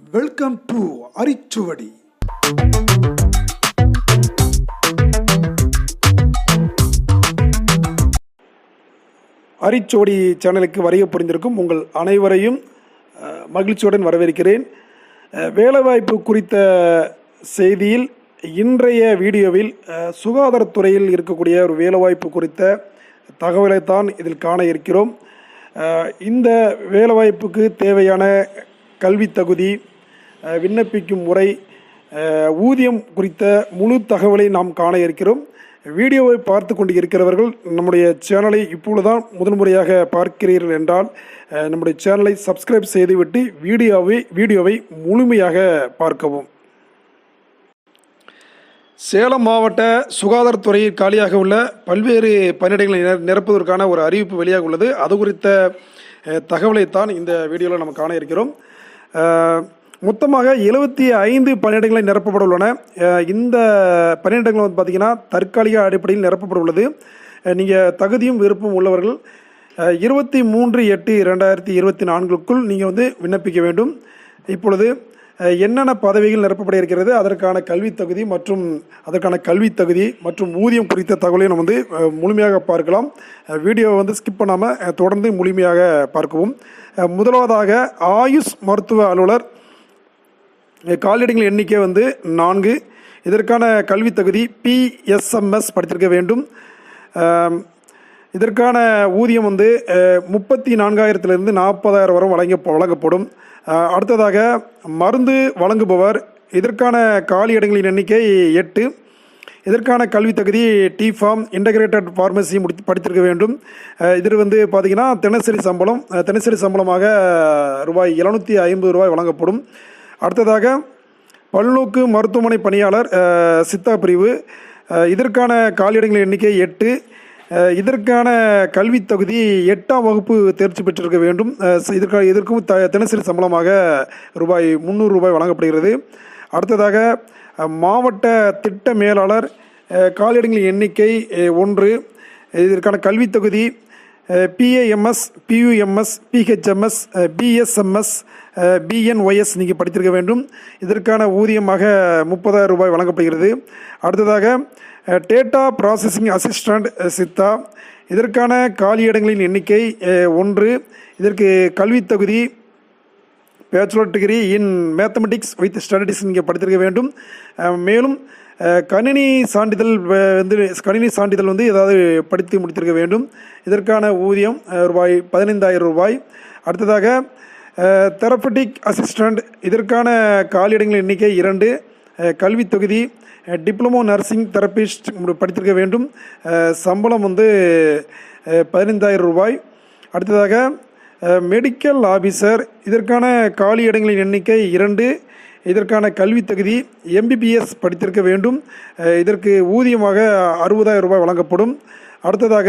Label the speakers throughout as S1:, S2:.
S1: Welcome to அரிச்சுவடி. அரிச்சுவடி சேனலுக்கு வரைய புரிந்திருக்கும் உங்கள் அனைவரையும் மகிழ்ச்சியுடன் வரவேற்கிறேன். வேலைவாய்ப்பு குறித்த செய்தியில் இன்றைய வீடியோவில் சுகாதாரத்துறையில் இருக்கக்கூடிய ஒரு வேலைவாய்ப்பு குறித்த தகவலை தான் இதில் காண இருக்கிறோம். இந்த வேலைவாய்ப்புக்கு தேவையான கல்வி தகுதி விண்ணப்பிக்கும் முறை ஊதியம் குறித்த முழு தகவலை நாம் காண இருக்கிறோம். வீடியோவை பார்த்து கொண்டு இருக்கிறவர்கள் நம்முடைய சேனலை இப்பொழுதுதான் தான் முதன்முறையாக பார்க்கிறீர்கள் என்றால் நம்முடைய சேனலை சப்ஸ்கிரைப் செய்துவிட்டு வீடியோவை வீடியோவை முழுமையாக பார்க்கவும். சேலம் மாவட்ட சுகாதாரத்துறையில் காலியாக உள்ள பல்வேறு பணியிடங்களை நிர- நிரப்புவதற்கான ஒரு அறிவிப்பு வெளியாக உள்ளது. அது குறித்த தகவலைத்தான் இந்த வீடியோவில் நம்ம காண இருக்கிறோம். மொத்தமாக எழுபத்தி ஐந்து பணியிடங்களை நிரப்பப்பட உள்ளன. இந்த பணியிடங்கள் வந்து பார்த்திங்கன்னா தற்காலிக அடிப்படையில் நிரப்பப்பட உள்ளது. நீங்கள் தகுதியும் விருப்பம் உள்ளவர்கள் இருபத்தி மூன்று எட்டு ரெண்டாயிரத்தி இருபத்தி நான்குக்குள் நீங்கள் வந்து விண்ணப்பிக்க வேண்டும். இப்பொழுது என்னென்ன பதவிகள் நிரப்பப்பட இருக்கிறது அதற்கான கல்வி தகுதி மற்றும் அதற்கான கல்வி தகுதி மற்றும் ஊதியம் குறித்த தகவலையும் நம்ம வந்து முழுமையாக பார்க்கலாம். வீடியோவை வந்து ஸ்கிப் பண்ணாமல் தொடர்ந்து முழுமையாக பார்க்கவும். முதலாவதாக ஆயுஷ் மருத்துவ அலுவலர். அஹ், எண்ணிக்கை வந்து நான்கு. இதற்கான கல்வி தகுதி பிஎஸ்எம்எஸ் படித்திருக்க வேண்டும். இதற்கான ஊதியம் வந்து முப்பத்தி நான்காயிரத்திலிருந்து நாற்பதாயிரம் வரும் வழங்க வழங்கப்படும். அடுத்ததாக மருந்து வழங்குபவர். இதற்கான காலி இடங்களின் எண்ணிக்கை எட்டு. இதற்கான கல்வி தகுதி டி ஃபார்ம் இன்டகிரேட்டட் ஃபார்மசி முடி படித்திருக்க வேண்டும். இதில் வந்து பார்த்தீங்கன்னா தினசரி சம்பளம் தினசரி சம்பளமாக ரூபாய் எழுநூற்றி ஐம்பது ரூபாய் வழங்கப்படும். அடுத்ததாக பல்நோக்கு மருத்துவமனை பணியாளர் சித்தா பிரிவு. இதற்கான காலியிடங்களின் எண்ணிக்கை எட்டு. இதற்கான கல்வி தகுதி எட்டாம் வகுப்பு தேர்ச்சி பெற்றிருக்க வேண்டும். இதற்கு இதற்காக இதற்கும் த தினசரி சம்பளமாக ரூபாய் முந்நூறு ரூபாய் வழங்கப்படுகிறது. அடுத்ததாக மாவட்ட திட்ட மேலாளர் காலியிடங்களின் எண்ணிக்கை ஒன்று. இதற்கான கல்வித் தொகுதி BAMS BUMS BHMS BSMS BNYS நீங்கள் படித்திருக்க வேண்டும். இதற்கான ஊதியமாக முப்பதாயிரம் ரூபாய் வழங்கப்படுகிறது. அடுத்ததாக டேட்டா ப்ராசஸிங் அசிஸ்டண்ட் சித்தா. இதற்கான காலியிடங்களின் எண்ணிக்கை ஒன்று. இதற்கு கல்வித் தகுதி bachelor degree in mathematics with studies நீங்கள் படித்திருக்க வேண்டும். மேலும் கணினி சான்றிதழ் வ- வந்து கணினி சான்றிதழ் வந்து ஏதாவது படித்து முடித்திருக்க வேண்டும். இதற்கான ஊதியம் ரூபாய் பதினைந்தாயிரம் ரூபாய். அடுத்ததாக தெரப்பட்டிக் அசிஸ்டண்ட் இதற்கான காலியிடங்களின் எண்ணிக்கை இரண்டு. கல்வி தொகுதி டிப்ளமோ நர்சிங் தெரபிஸ்ட் படித்திருக்க வேண்டும். சம்பளம் வந்து பதினைந்தாயிரம் ரூபாய். அடுத்ததாக மெடிக்கல் ஆபீசர் இதற்கான காலி இடங்களின் எண்ணிக்கை இரண்டு. இதற்கான கல்வி தகுதி எம்பிபிஎஸ் படித்திருக்க வேண்டும். இதற்கு ஊதியமாக அறுபதாயிரம் ரூபாய் வழங்கப்படும். அடுத்ததாக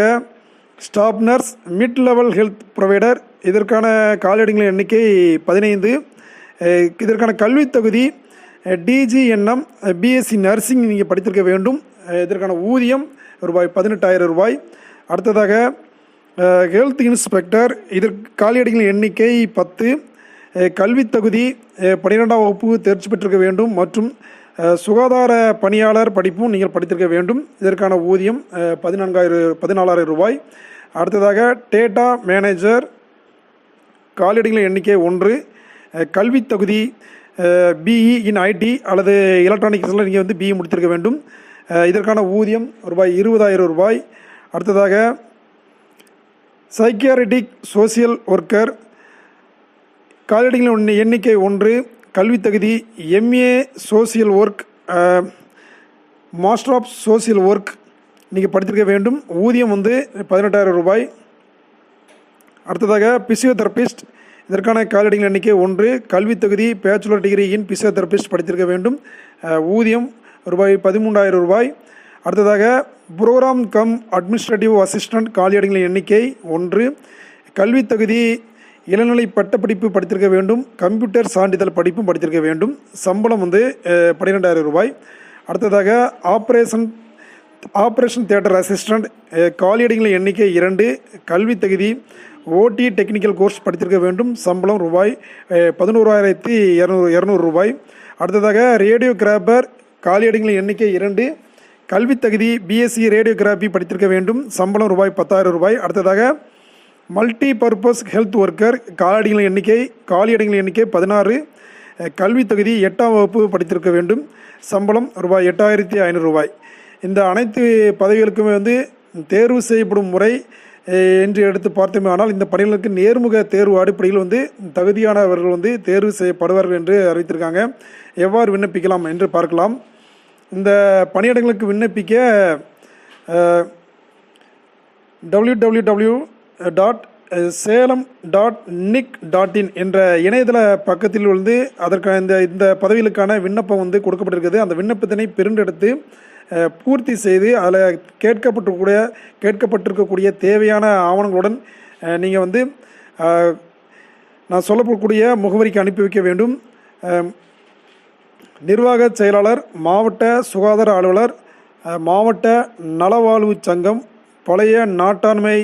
S1: staff nurse mid level health provider இதற்கான காலியிடங்களின் எண்ணிக்கை பதினைந்து. இதற்கான கல்வி தகுதி டிஜிஎன்எம் பிஎஸ்சி நர்சிங் நீங்கள் படித்திருக்க வேண்டும். இதற்கான ஊதியம் ரூபாய் பதினெட்டாயிரம் ரூபாய். அடுத்ததாக ஹெல்த் இன்ஸ்பெக்டர் இதற்கு காலியிடங்களின் எண்ணிக்கை பத்து. கல்வி தகுதி பன்னிரெண்டாம் வகுப்பு தேர்ச்சி பெற்றிருக்க வேண்டும் மற்றும் சுகாதார பணியாளர் படிப்பும் நீங்கள் படித்திருக்க வேண்டும். இதற்கான ஊதியம் பதினான்காயிரம் பதினாலாயிரம் ரூபாய். அடுத்ததாக டேட்டா மேனேஜர் காலியிடங்களின் எண்ணிக்கை ஒன்று. கல்வி தகுதி பிஇ இன் ஐடி அல்லது எலக்ட்ரானிக்ஸில் நீங்கள் வந்து பிஇ முடித்திருக்க வேண்டும். இதற்கான ஊதியம் ரூபாய் இருபதாயிரம் ரூபாய். அடுத்ததாக சைக்கியாரிட்டிக் சோசியல் ஒர்க்கர் காலடிகளின் எண்ணிக்கை ஒன்று கல்வி தகுதி MA social work master of social work நீங்கள் படித்திருக்க வேண்டும். ஊதியம் வந்து பதினெட்டாயிரம் ரூபாய். அடுத்ததாக பிசியோதெரபிஸ்ட் இதற்கான காலடிகள் எண்ணிக்கை ஒன்று கல்வி தகுதி பேச்சுலர் டிகிரி இன் பிசியோதெரபிஸ்ட் படித்திருக்க வேண்டும். ஊதியம் ரூபாய் பதிமூன்றாயிரம் ரூபாய். அடுத்ததாக புரோகிராம் கம் அட்மினிஸ்ட்ரேட்டிவ் அசிஸ்டன்ட் காலியிடங்களின் எண்ணிக்கை ஒன்று. கல்வி தகுதி இளநிலை பட்டப்படிப்பு படித்திருக்க வேண்டும். கம்ப்யூட்டர் சான்றிதழ் படிப்பும் படித்திருக்க வேண்டும். சம்பளம் வந்து பன்னிரெண்டாயிரம் ரூபாய். அடுத்ததாக ஆப்ரேஷன் ஆப்ரேஷன் தேட்டர் அசிஸ்டண்ட் காலியிடங்களின் எண்ணிக்கை இரண்டு. கல்வி தகுதி ஓடி டெக்னிக்கல் கோர்ஸ் படித்திருக்க வேண்டும். சம்பளம் ரூபாய் பதினோராயிரத்தி இரநூறு இரநூறு ரூபாய். அடுத்ததாக ரேடியோ கிராபர் காலியிடங்களின் எண்ணிக்கை இரண்டு. கல்வி தகுதி பிஎஸ்சி ரேடியோகிராஃபி படித்திருக்க வேண்டும். சம்பளம் ரூபாய் பத்தாயிரம் ரூபாய். அடுத்ததாக மல்டி பர்பஸ் ஹெல்த் ஒர்க்கர் காலடிகளின் எண்ணிக்கை காலியிடங்களின் எண்ணிக்கை பதினாறு. கல்வி தகுதி எட்டாம் வகுப்பு படித்திருக்க வேண்டும். சம்பளம் ரூபாய் எட்டாயிரத்தி ஐநூறு ரூபாய். இந்த அனைத்து பதவிகளுக்குமே வந்து தேர்வு செய்யப்படும் முறை என்று எடுத்து பார்த்தோமே ஆனால் இந்த பணிகளுக்கு நேர்முக தேர்வு அடிப்படையில் வந்து தகுதியானவர்கள் வந்து தேர்வு செய்யப்படுவார்கள் என்று அறிவித்திருக்காங்க. எவ்வாறு விண்ணப்பிக்கலாம் என்று பார்க்கலாம். இந்த பணியிடங்களுக்கு விண்ணப்பிக்க W W W dot Salem dot nic dot in என்ற இணையதள பக்கத்தில் வந்து அதற்கான இந்த இந்த பதவிகளுக்கான விண்ணப்பம் வந்து கொடுக்கப்பட்டிருக்குது அந்த விண்ணப்பத்தினை பிரிண்டெடுத்து பூர்த்தி செய்து அதில் கேட்கப்பட்டிருக்கக்கூடிய கேட்கப்பட்டிருக்கக்கூடிய தேவையான ஆவணங்களுடன் நீங்கள் வந்து நான் சொல்லக்கூடிய முகவரிக்கு அனுப்பி வைக்க வேண்டும். நிர்வாக செயலாளர் மாவட்ட சுகாதார அலுவலர் மாவட்ட நலவாழ்வு சங்கம் பழைய நாட்டாண்மை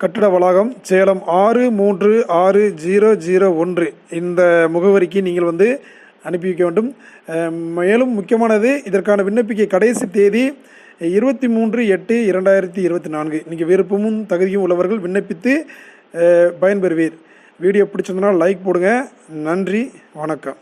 S1: கட்டிட வளாகம் சேலம் ஆறு மூன்று ஆறு ஜீரோ ஜீரோ ஒன்று. இந்த முகவரிக்கு நீங்கள் வந்து அனுப்பி வைக்க வேண்டும். மேலும் முக்கியமானது இதற்கான விண்ணப்பிக்க கடைசி தேதி இருபத்தி மூன்று எட்டு இரண்டாயிரத்தி இருபத்தி நான்கு. இன்றைக்கி விருப்பமும் தகுதியும் உள்ளவர்கள் விண்ணப்பித்து பயன்பெறுவீர். வீடியோ பிடிச்சிருந்தனால் லைக் போடுங்க. நன்றி வணக்கம்.